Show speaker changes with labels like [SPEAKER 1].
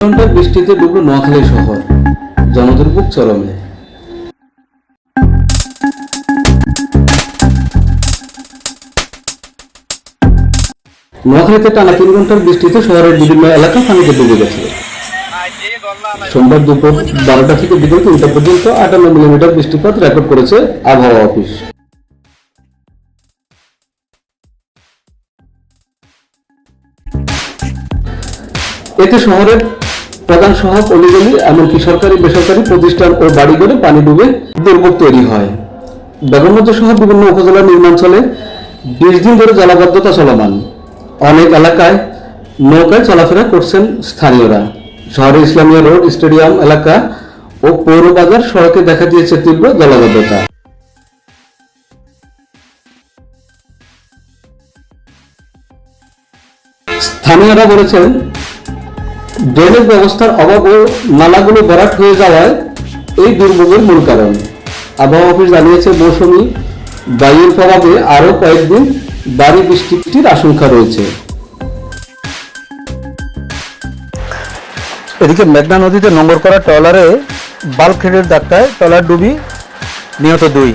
[SPEAKER 1] ঘণ্টার বৃষ্টিতে নোয়াখালী শহর। চরমে। নোয়াখালীতে টানা তিন ঘণ্টার বৃষ্টিতে শহরের বিভিন্ন এলাকা পানিতে ডুবে গেছে। সোমবার দুপুর বারোটা থেকে বিকেল তিনটা পর্যন্ত আটান্ন মিলিমিটার বৃষ্টিপাত রেকর্ড করেছে আবহাওয়া অফিস। এতে শহরের প্রধান সড়ক অলিগলি এমনকি সরকারি, বেসরকারি প্রতিষ্ঠান ও বাড়িঘরে পানি ডুবে দুর্ভোগ তৈরি হয়। বেগমগঞ্জ সহ বিভিন্ন উপজেলা নির্মাঞ্চলে বিশ দিন ধরে জলাবদ্ধতা চলমান। অনেক এলাকায় নৌকায় চলাফেরা করছেন স্থানীয়রা। শহরের ইসলামিয়া রোড, স্টেডিয়াম, এলাকা ও পৌর বাজার সড়কে দেখা দিয়েছে তীব্র জলাবদ্ধতা। স্থানীয়রা বলেছেন ড্রেনেজ ব্যবস্থার অভাব ও নালাগুলো ভরাট হয়ে যাওয়ায় এই দুর্ভোগের মূল কারণ। আবহাওয়া অফিস জানিয়েছে, মৌসুমি বায়ুর প্রভাবে আরও কয়েকদিন ভারী বৃষ্টির আশঙ্কা রয়েছে।
[SPEAKER 2] এদিকে মেঘনা নদীতে নোংর করা ট্রলারে বাল্ক হেডের ধাক্কায় ট্রলার ডুবি নিহত দুই।